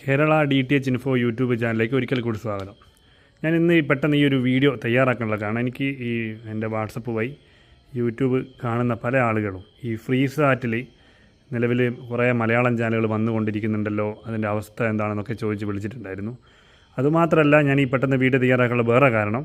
Kerala D T H info YouTube ചാനലിലേക്ക് ഒരിക്കൽ കൂടി സ്വാഗതം. ഞാൻ ഇന്ന് പെട്ടെന്ന് ഈ ഒരു വീഡിയോ തയ്യാറാക്കാനുള്ള കാരണം എനിക്ക് ഈ എന്റെ വാട്സപ്പ് വഴി യൂട്യൂബ് കാണുന്ന പല ആളുകളും ഈ ഫ്രീ സാറ്റിൽ നിലവിൽ കുറേ മലയാളം ചാനലുകൾ വന്നുകൊണ്ടിരിക്കുന്നുണ്ടല്ലോ അതിന്റെ അവസ്ഥ എന്താണെന്നൊക്കെ ചോദിച്ച് വിളിച്ചിട്ടുണ്ടായിരുന്നു. അതുമാത്രമല്ല ഞാൻ ഈ പെട്ടെന്ന് വീഡിയോ തയ്യാറാക്കാനുള്ള വേറെ കാരണം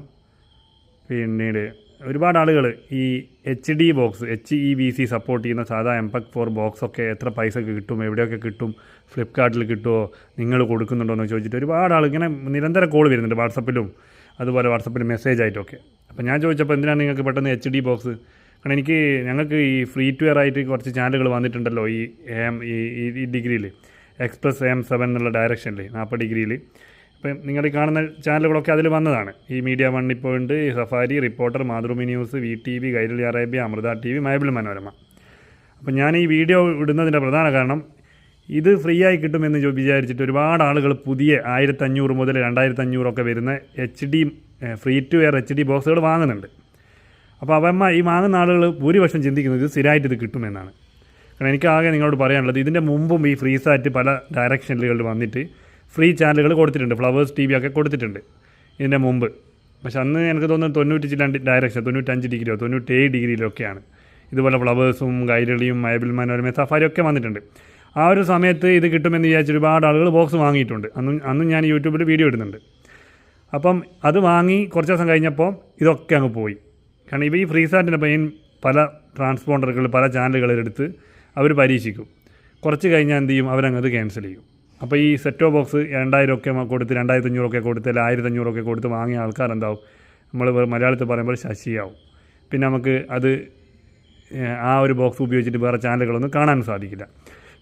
പിന്നീട് ഒരുപാട് ആളുകൾ ഈ H D box H E B C support ചെയ്യുന്ന സാധാ എം പക് ഫോർ ബോക്സൊക്കെ എത്ര പൈസക്ക് കിട്ടും എവിടെയൊക്കെ കിട്ടും ഫ്ലിപ്പ്കാർട്ടിൽ കിട്ടുമോ നിങ്ങൾ കൊടുക്കുന്നുണ്ടോ എന്ന് ചോദിച്ചിട്ട് ഒരുപാട് ആൾ ഇങ്ങനെ നിരന്തരം കോൾ വരുന്നുണ്ട് വാട്സപ്പിലും അതുപോലെ വാട്സപ്പിൽ മെസ്സേജ് ആയിട്ടൊക്കെ. അപ്പോൾ ഞാൻ ചോദിച്ചപ്പോൾ എന്തിനാണ് നിങ്ങൾക്ക് പെട്ടെന്ന് എച്ച് ഡി ബോക്സ് കാരണം എനിക്ക് ഞങ്ങൾക്ക് ഈ ഫ്രീ ടു ആയിട്ട് കുറച്ച് ചാനലുകൾ വന്നിട്ടുണ്ടല്ലോ ഈ എം ഈ ഈ ഡിഗ്രിയിൽ എക്സ്പ്രസ് എം സെവൻ എന്നുള്ള ഡയറക്ഷനിൽ നാൽപ്പത് ഡിഗ്രിയിൽ ഇപ്പം നിങ്ങൾ കാണുന്ന ചാനലുകളൊക്കെ അതിൽ വന്നതാണ്. ഈ മീഡിയ വൺ ഇപ്പോൾ ഉണ്ട് ഈ Safari reporter Mathrubhumi news V T V Kairali Arabia Amrita T V മൈബിൾ Manorama. അപ്പം ഞാൻ ഈ വീഡിയോ ഇടുന്നതിന്റെ പ്രധാന കാരണം ഇത് ഫ്രീ ആയി കിട്ടുമെന്ന് വിചാരിച്ചിട്ട് ഒരുപാട് ആളുകൾ പുതിയ ആയിരത്തഞ്ഞൂറ് മുതൽ രണ്ടായിരത്തി അഞ്ഞൂറൊക്കെ വരുന്ന H D free to air H D ബോക്സുകൾ വാങ്ങുന്നുണ്ട്. അപ്പോൾ അവമ്മ ഈ വാങ്ങുന്ന ആളുകൾ ഭൂരിപക്ഷം ചിന്തിക്കുന്നത് സ്ഥിരമായിട്ട് ഇത് കിട്ടുമെന്നാണ്. കാരണം എനിക്കാകെ നിങ്ങളോട് പറയാനുള്ളത് ഇതിന്റെ മുമ്പും ഈ ഫ്രീ സാറ്റ് പല ഡയറക്ഷനുകളിൽ വന്നിട്ട് ഫ്രീ ചാനലുകൾ കൊടുത്തിട്ടുണ്ട്. ഫ്ലവേഴ്സ് ടി വി ഒക്കെ കൊടുത്തിട്ടുണ്ട്. ഇതിന്റെ മുമ്പ്. പക്ഷെ അന്ന് എനിക്ക് തോന്നുന്നു തൊണ്ണൂറ്റി ചില ഡയറക്ഷൻ തൊണ്ണൂറ്റഞ്ച് ഡിഗ്രിയോ തൊണ്ണൂറ്റേഴ് ഡിഗ്രിയിലൊക്കെയാണ് ഇതുപോലെ ഫ്ലവേഴ്സും കൈരളിയും മൈബിൾ മനോരമ സഫാരി ഒക്കെ വന്നിട്ടുണ്ട്. ആ ഒരു സമയത്ത് ഇത് കിട്ടുമെന്ന് വിചാരിച്ച് ഒരുപാട് ആളുകൾ ബോക്സ് വാങ്ങിയിട്ടുണ്ട്. അന്നും അന്നും ഞാൻ യൂട്യൂബിൽ വീഡിയോ ഇടുന്നുണ്ട്. അപ്പം അത് വാങ്ങി കുറച്ച് ദിവസം കഴിഞ്ഞപ്പോൾ ഇതൊക്കെ അങ്ങ് പോയി. കാരണം ഇവ ഈ ഫ്രീസാറ്റിന്റെ മെയിൻ പല ട്രാൻസ്പോണ്ടറുകൾ പല ചാനലുകളെടുത്ത് അവർ പരീക്ഷിക്കും. കുറച്ച് കഴിഞ്ഞാൽ എന്ത് ചെയ്യും? അവരങ്ങത് ക്യാൻസൽ ചെയ്യും. അപ്പോൾ ഈ സെറ്റോ ബോക്സ് രണ്ടായിരം ഒക്കെ കൊടുത്ത് രണ്ടായിരത്തി അഞ്ഞൂറൊക്കെ കൊടുത്ത് അല്ലെങ്കിൽ ആയിരത്തി അഞ്ഞൂറൊക്കെ കൊടുത്ത് വാങ്ങിയ ആൾക്കാർ എന്താവും നമ്മൾ മലയാളത്തിൽ പറയുമ്പോൾ ശശിയാവും. പിന്നെ നമുക്ക് അത് ആ ഒരു ബോക്സ് ഉപയോഗിച്ചിട്ട് വേറെ ചാനലുകളൊന്നും കാണാൻ സാധിക്കില്ല.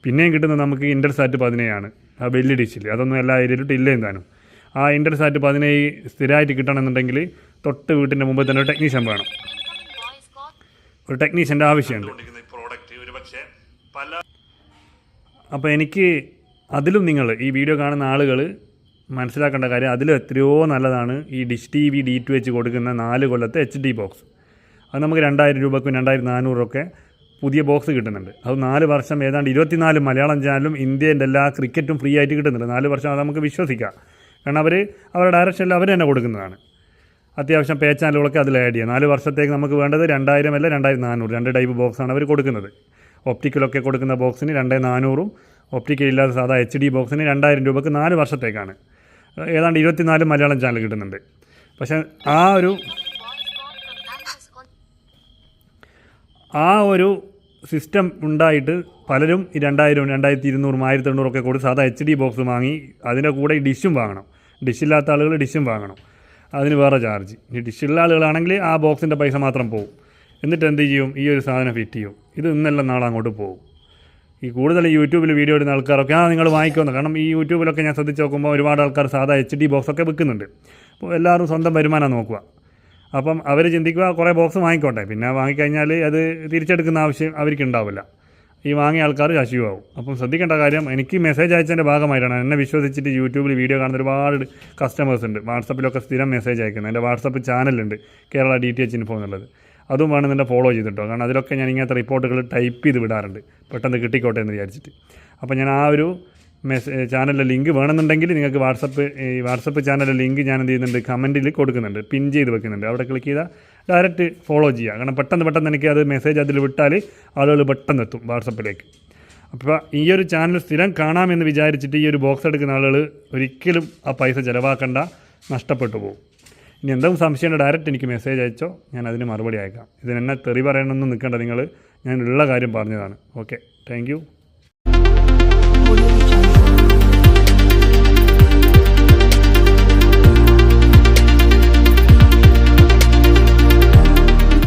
പിന്നെയും കിട്ടുന്നത് നമുക്ക് ഇന്റർസാറ്റ് പതിനേഴാണ്. ആ വലിയ ഡിഷിൽ അതൊന്നും എല്ലാ ഏരിയയിലും ഇല്ല താനും. ആ ഇന്റർസാറ്റ് പതിനേഴ് സ്ഥിരമായിട്ട് കിട്ടണമെന്നുണ്ടെങ്കിൽ തൊട്ട് വീട്ടിന്റെ മുമ്പിൽ തന്നെ ഒരു ടെക്നീഷ്യൻ വേണം. ഒരു ടെക്നീഷ്യന്റെ ആവശ്യമുണ്ട്. അപ്പോൾ എനിക്ക് അതിലും നിങ്ങൾ ഈ വീഡിയോ കാണുന്ന ആളുകൾ മനസ്സിലാക്കേണ്ട കാര്യം അതിലും എത്രയോ നല്ലതാണ് ഈ dish T V D to H കൊടുക്കുന്ന നാല് കൊല്ലത്തെ എച്ച് ഡി ബോക്സ്. അത് നമുക്ക് രണ്ടായിരം രൂപക്കും രണ്ടായിരത്തി നാനൂറൊക്കെ പുതിയ ബോക്സ് കിട്ടുന്നുണ്ട്. അത് നാല് വർഷം ഏതാണ്ട് ഇരുപത്തിനാല് മലയാളം ചാനലും ഇന്ത്യന്റെ എല്ലാ ക്രിക്കറ്റും ഫ്രീ ആയിട്ട് കിട്ടുന്നുണ്ട്. നാല് വർഷം അത് നമുക്ക് വിശ്വസിക്കാം. കാരണം അവർ അവരുടെ ഡയറക്ഷനിൽ അവർ തന്നെ കൊടുക്കുന്നതാണ്. അത്യാവശ്യം പേ ചാനലുകളൊക്കെ അതിൽ ആഡ് ചെയ്യാം നാല് വർഷത്തേക്ക് നമുക്ക് വേണ്ടത് രണ്ടായിരം അല്ല രണ്ടായിരത്തി നാനൂറ്. രണ്ട് ടൈപ്പ് ബോക്സാണ് അവർ കൊടുക്കുന്നത്. ഒപ്റ്റിക്കലൊക്കെ കൊടുക്കുന്ന ബോക്സിന് രണ്ടേ നാനൂറും ഒപ്റ്റിക്കൽ ഇല്ലാത്ത സാധാ എച്ച് ഡി ബോക്സിന് രണ്ടായിരം രൂപക്ക് നാല് വർഷത്തേക്കാണ്. ഏതാണ്ട് ഇരുപത്തിനാല് മലയാളം ചാനൽ കിട്ടുന്നുണ്ട്. പക്ഷേ ആ ഒരു ആ ഒരു സിസ്റ്റം ഉണ്ടായിട്ട് പലരും ഈ രണ്ടായിരം രണ്ടായിരത്തി ഇരുന്നൂറും ആയിരത്തി എണ്ണൂറൊക്കെ കൊടുത്ത് സാധാ എച്ച് ഡി ബോക്സ് വാങ്ങി അതിന്റെ കൂടെ ഈ ഡിഷും വാങ്ങണം. ഡിഷില്ലാത്ത ആളുകൾ ഡിഷും വാങ്ങണം. അതിന് വേറെ ചാർജ്. ഈ ഡിഷുള്ള ആളുകളാണെങ്കിൽ ആ ബോക്സിന്റെ പൈസ മാത്രം പോകും എന്നിട്ട് എന്ത് ചെയ്യും? ഈ ഒരു സാധനം ഫിറ്റ് ചെയ്യും. ഇത് ഇന്നെല്ലാം നാളെ അങ്ങോട്ട് പോകും. ഈ കൂടുതൽ യൂട്യൂബിൽ വീഡിയോ ഇടുന്ന ആൾക്കാരൊക്കെ ആ നിങ്ങൾ വാങ്ങിക്കുമെന്ന് കാരണം ഈ യൂട്യൂബിലൊക്കെ ഞാൻ ശ്രദ്ധിച്ച് നോക്കുമ്പോൾ ഒരുപാട് ആൾക്കാർ സാധാ എച്ച് ഡി ബോക്സൊക്കെ വിൽക്കുന്നുണ്ട്. അപ്പോൾ എല്ലാവരും സ്വന്തം വരുമാനം നോക്കുക. അപ്പം അവർ ചിന്തിക്കുക കുറേ ബോക്സ് വാങ്ങിക്കോട്ടെ. പിന്നെ വാങ്ങിക്കഴിഞ്ഞാൽ അത് തിരിച്ചെടുക്കുന്ന ആവശ്യം അവർക്ക് ഉണ്ടാവില്ല ഈ വാങ്ങിയ ആൾക്കാർ ശശിയുമാവും. അപ്പം ശ്രദ്ധിക്കേണ്ട കാര്യം എനിക്ക് മെസ്സേജ് അയച്ചതിന്റെ ഭാഗമായിട്ടാണ്. എന്നെ വിശ്വസിച്ചിട്ട് യൂട്യൂബിൽ വീഡിയോ കാണുന്ന ഒരുപാട് കസ്റ്റമേഴ്സ് ഉണ്ട്. വാട്സപ്പിലൊക്കെ സ്ഥിരം മെസ്സേജ് അയക്കുന്നത്. എന്റെ വാട്സപ്പ് ചാനലുണ്ട് Kerala D T H info എന്നുള്ളത്. അതും വേണം നിന്നെ ഫോളോ ചെയ്തിട്ടോ. കാരണം അതിലൊക്കെ ഞാൻ ഇങ്ങനത്തെ റിപ്പോർട്ടുകൾ ടൈപ്പ് ചെയ്ത് വിടാറുണ്ട്. പെട്ടെന്ന് കിട്ടിക്കോട്ടെ എന്ന് വിചാരിച്ചിട്ട്. അപ്പോൾ ഞാൻ ആ ഒരു മെസ്സേജ് ചാനലിലെ ലിങ്ക് വേണമെന്നുണ്ടെങ്കിൽ നിങ്ങൾക്ക് വാട്സപ്പ് ഈ വാട്സപ്പ് ചാനലിലെ ലിങ്ക് ഞാൻ എന്ത് ചെയ്യുന്നുണ്ട്? കമന്റിൽ കൊടുക്കുന്നുണ്ട്. പിൻ ചെയ്ത് വെക്കുന്നുണ്ട്. അവിടെ ക്ലിക്ക് ചെയ്താൽ ഡയറക്റ്റ് ഫോളോ ചെയ്യുക കാരണം പെട്ടെന്ന് പെട്ടെന്ന് എനിക്ക് അത് മെസ്സേജ് അതിൽ വിട്ടാൽ ആളുകൾ പെട്ടെന്ന് എത്തും വാട്സപ്പിലേക്ക് അപ്പോൾ ഈ ഒരു ചാനൽ സ്ഥിരം കാണാമെന്ന് വിചാരിച്ചിട്ട് ഈ ഒരു ബോക്സ് എടുക്കുന്ന ആളുകൾ ഒരിക്കലും ആ പൈസ ചിലവാക്കണ്ട. നഷ്ടപ്പെട്ടു പോകും. ഇനി എന്തെങ്കിലും സംശയമുണ്ട് ഡയറക്റ്റ് എനിക്ക് മെസ്സേജ് അയച്ചോ. ഞാൻ അതിന് മറുപടി അയക്കാം. ഇതിനെന്നെ തെറി പറയണമെന്ന് നിൽക്കേണ്ട നിങ്ങൾ ഞാൻ ഉള്ള കാര്യം പറഞ്ഞതാണ്. Okay thank